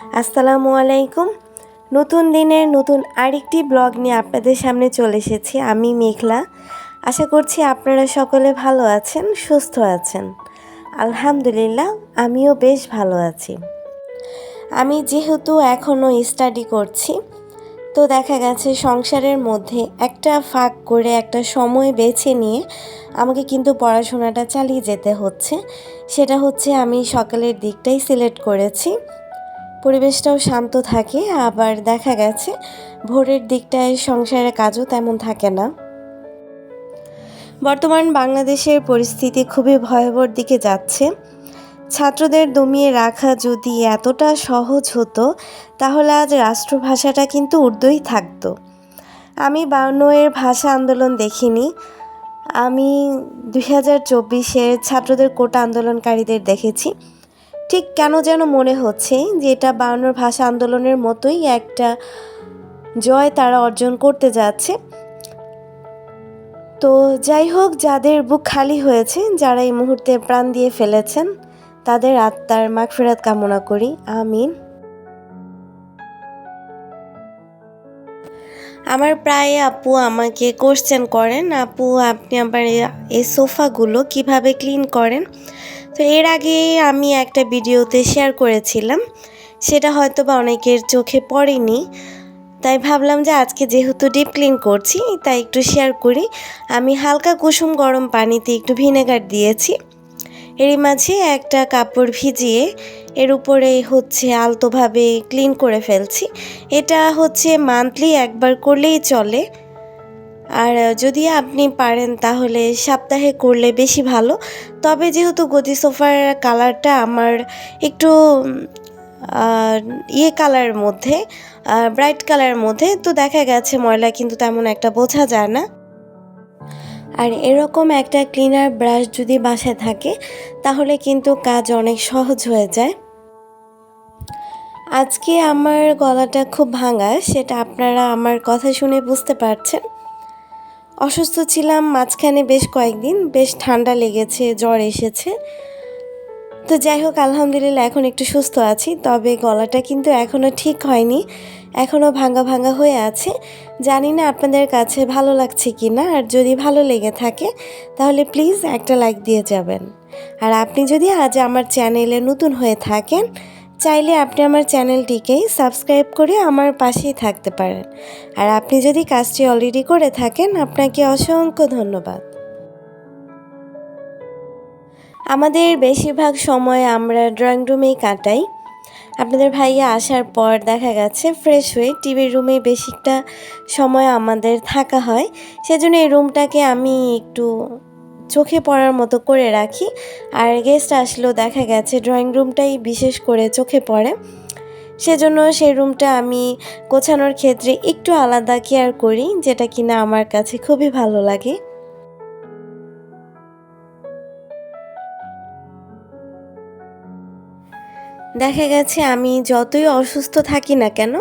আসসালামু আলাইকুম। নতুন দিনের নতুন আরেকটি ব্লগ নিয়ে আপনাদের সামনে চলে এসেছি আমি মেঘলা। আশা করছি আপনারা সকলে ভালো আছেন, সুস্থ আছেন। আলহামদুলিল্লাহ, আমিও বেশ ভালো আছি। আমি যেহেতু এখনও স্টাডি করছি, তো দেখা গেছে সংসারের মধ্যে একটা ফাঁক করে একটা সময় বেছে নিয়ে আমাকে কিন্তু পড়াশোনাটা চালিয়ে যেতে হচ্ছে। সেটা হচ্ছে আমি সকালের দিকটাই সিলেক্ট করেছি। পরিবেশটাও শান্ত থাকে, আবার দেখা গেছে ভোরের দিকটায় সংসারের কাজও তেমন থাকে না। বর্তমান বাংলাদেশের পরিস্থিতি খুবই ভয়াবহর দিকে যাচ্ছে। ছাত্রদের দমিয়ে রাখা যদি এতটা সহজ হতো, তাহলে আজ রাষ্ট্রভাষাটা কিন্তু উর্দুই থাকতো। আমি বাউন্নয়ের ভাষা আন্দোলন দেখিনি। আমি দুই হাজার চব্বিশের ছাত্রদের কোটা আন্দোলনকারীদের দেখেছি। ঠিক কেন যেন মনে হচ্ছে যে এটা বাউন্নর ভাষা আন্দোলনের মতোই একটা জয় তারা অর্জন করতে যাচ্ছে। তো যাই হোক, যাদের বুক খালি হয়েছে, যারা এই মুহূর্তে প্রাণ দিয়ে ফেলেছেন, তাদের আত্মার মাগফিরাত কামনা করি। আমিন। আমার প্রায় আপু আমাকে কোশ্চেন করেন, আপু আপনি আবার এই সোফাগুলো কীভাবে ক্লিন করেন? তো এর আগে আমি একটা ভিডিওতে শেয়ার করেছিলাম। সেটা হয়তো বা অনেকের চোখে পড়েনি। তাই ভাবলাম যে আজকে যেহেতু ডিপ ক্লিন করছি, তাই একটু শেয়ার করি। আমি হালকা কুসুম গরম পানিতে একটু ভিনেগার দিয়েছি। এরই মাঝে একটা কাপড় ভিজিয়ে এর উপরে হচ্ছে আলতোভাবে ক্লিন করে ফেলছি। এটা হচ্ছে মান্থলি একবার করলেই চলে। আর যদি আপনি পারেন তাহলে সপ্তাহে করলে বেশি ভালো। তবে যেহেতু গদি সোফার কালারটা আমার একটু ইয়ে কালারের মধ্যে ব্রাইট কালারের মধ্যে, তো দেখা গেছে ময়লা কিন্তু তেমন একটা বোঝা যায় না। আর এরকম একটা ক্লিনার ব্রাশ যদি বাসায় থাকে, তাহলে কিন্তু কাজ অনেক সহজ হয়ে যায়। আজকে আমার গলাটা খুব ভাঙা, সেটা আপনারা আমার কথা শুনে বুঝতে পারছেন। অসুস্থ ছিলাম মাঝখানে বেশ কয়েকদিন, বেশ ঠান্ডা লেগেছে, জ্বর এসেছে। তো যাই হোক, আলহামদুলিল্লাহ এখন একটু সুস্থ আছি, তবে গলাটা কিন্তু এখনও ঠিক হয়নি এখনও ভাঙ্গা ভাঙ্গা হয়ে আছে। জানি না আপনাদের কাছে ভালো লাগছে কি না আর যদি ভালো লেগে থাকে, তাহলে প্লিজ একটা লাইক দিয়ে যাবেন। আর আপনি যদি আজ আমার চ্যানেলে নতুন হয়ে থাকেন চাইলে আপনি আমার চ্যানেলটিকেই সাবস্ক্রাইব করে আমার পাশেই থাকতে পারেন। আর আপনি যদি কাজটি অলরেডি করে থাকেন, আপনাকে অসংখ্য ধন্যবাদ। আমাদের বেশিরভাগ সময় আমরা ড্রয়িং রুমেই কাটাই। আপনাদের ভাইয়া আসার পর দেখা গেছে ফ্রেশ হয়ে টিভির রুমে বেশিটা সময় আমাদের থাকা হয়। সেজন্য এই রুমটাকে আমি একটু চোখে পড়ার মতো করে রাখি। আর গেস্ট আসলেও দেখা গেছে ড্রয়িং রুমটাই বিশেষ করে চোখে পড়ে। সেজন্য সেই রুমটা আমি গোছানোর ক্ষেত্রে একটু আলাদা কেয়ার করি, যেটা কিনা আমার কাছে খুবই ভালো লাগে। দেখা গেছে আমি যতই অসুস্থ থাকি না কেন,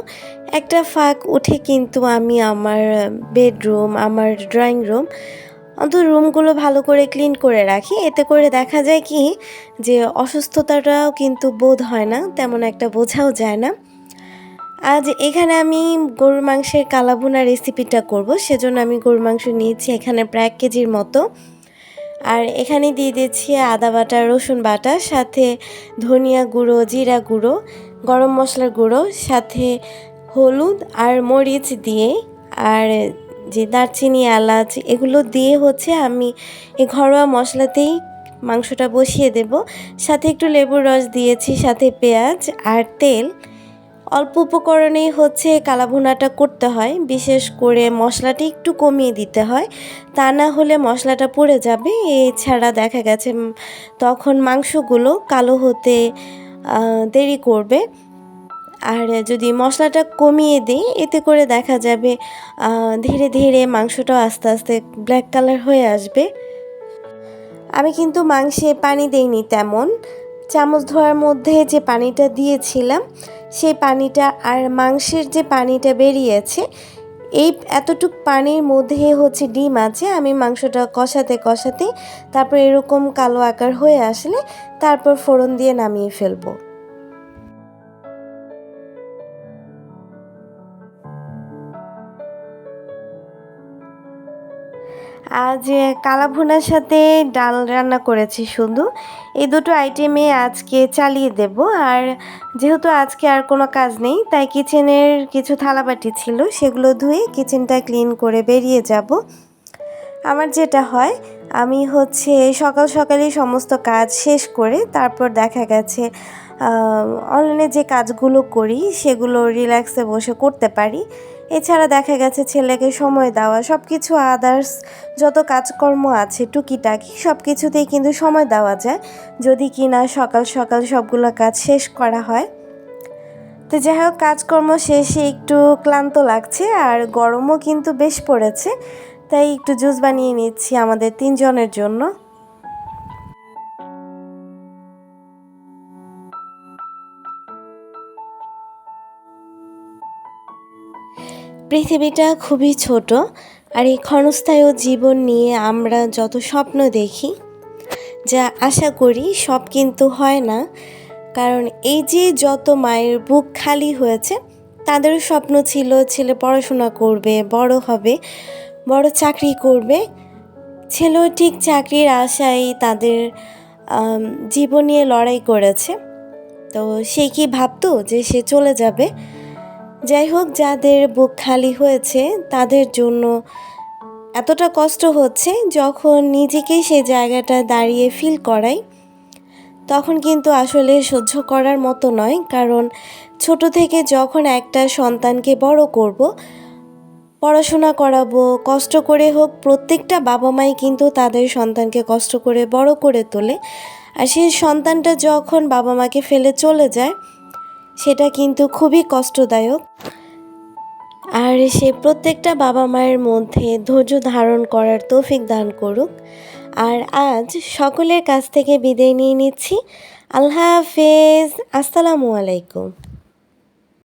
একটা ফাঁক উঠে কিন্তু আমি আমার বেডরুম আমার ড্রয়িং রুম অন্তত রুমগুলো ভালো করে ক্লিন করে রাখি। এতে করে দেখা যায় কি যে অসুস্থতাটাও কিন্তু বোধ হয় না, তেমন একটা বোঝাও যায় না। আজ এখানে আমি গরুর মাংসের কালাভুনা রেসিপিটা করব, সেজন্য আমি গরুর মাংস নিয়েছি এখানে প্রায় এক কেজির মতো। আর এখানে দিয়ে দিচ্ছি আদা বাটা, রসুন বাটা, সাথে ধনিয়া গুঁড়ো, জিরা গুঁড়ো, গরম মশলার গুঁড়ো, সাথে হলুদ আর মরিচ দিয়ে, আর যে দারচিনি, এলাচ এগুলো দিয়ে হচ্ছে আমি এই ঘরোয়া মশলাতেই মাংসটা বসিয়ে দেব। সাথে একটু লেবুর রস দিয়েছি, সাথে পেঁয়াজ আর তেল। অল্প উপকরণেই হচ্ছে কালাভুনাটা করতে হয়, বিশেষ করে মশলাটি একটু কমিয়ে দিতে হয়। তা না হলে মশলাটা পড়ে যাবে। এছাড়া দেখা গেছে তখন মাংসগুলো কালো হতে দেরি করবে। আর যদি মশলাটা কমিয়ে দিই, এতে করে দেখা যাবে ধীরে ধীরে মাংসটাও আস্তে আস্তে ব্ল্যাক কালার হয়ে আসবে। আমি কিন্তু মাংসে পানি দেইনি তেমন। চামচ ধোয়ার মধ্যে যে পানিটা দিয়েছিলাম, সেই পানিটা আর মাংসের যে পানিটা বেরিয়েছে, এই এতটুক পানির মধ্যে হচ্ছে ডিম আছে, আমি মাংসটা কষাতে কষাতে তারপর এরকম কালো আকার হয়ে আসলে তারপর ফোড়ন দিয়ে নামিয়ে ফেলব। আজ কালা ভুনার সাথে ডাল রান্না করেছি শুধু। এই দুটো আইটেমে আজকে চালিয়ে দেব। আর যেহেতু আজকে আর কোনো কাজ নেই, তাই কিচেনের কিছু থালাবাটি ছিল, সেগুলো ধুয়ে কিচেনটা ক্লিন করে বেরিয়ে যাব। আমার যেটা হয়, আমি হচ্ছে সকাল সকালেই সমস্ত কাজ শেষ করে তারপর দেখা গেছে অনলাইনে যে কাজগুলো করি, সেগুলো রিল্যাক্সে বসে করতে পারি। এছাড়া দেখা গেছে ছেলেকে সময় দেওয়া সব কিছু আদার্স যত কাজকর্ম আছে, টুকিটাকি সব কিছুতেই কিন্তু সময় দেওয়া যায়। যদি কি না সকাল সকাল সবগুলো কাজ শেষ করা হয়। তো যাই হোক, কাজকর্ম শেষে একটু ক্লান্ত লাগছে আর গরমও কিন্তু বেশ পড়েছে। তাই একটু জুস বানিয়ে নিচ্ছি আমাদের তিনজনের জন্য। পৃথিবীটা খুবই ছোট আর এই ক্ষণস্থায়ী জীবন নিয়ে আমরা যত স্বপ্ন দেখি, যা আশা করি সব কিন্তু হয় না। কারণ এই যে যত মায়ের বুক খালি হয়েছে, তাদেরও স্বপ্ন ছিল ছেলে পড়াশোনা করবে, বড় হবে, বড় চাকরি করবে। ছেলেও ঠিক চাকরির আশায় তাদের জীবন নিয়ে লড়াই করেছে। তো সে কি ভাবতো যে সে চলে যাবে? যাই হোক, যাদের বুক খালি হয়েছে, তাদের জন্য এতটা কষ্ট হচ্ছে যখন নিজেকেই সেই জায়গাটা দাঁড়িয়ে ফিল করাই। তখন কিন্তু আসলে সহ্য করার মতো নয়, কারণ ছোট থেকে যখন একটা সন্তানকে বড় করব, পড়াশোনা করাবো, কষ্ট করে হোক, প্রত্যেকটা বাবা মাই কিন্তু তাদের সন্তানকে কষ্ট করে বড় করে তোলে। আর সেই সন্তানটা যখন বাবা মাকে ফেলে চলে যায় সেটা কিন্তু খুবই কষ্টদায়ক। আর সে প্রত্যেকটা বাবা মায়ের মধ্যে ধৈর্য ধারণ করার তৌফিক দান করুক। আর আজ সকলের কাছ থেকে বিদায় নিয়ে নিচ্ছি। আল্লাহ হাফেজ। আসসালামু আলাইকুম।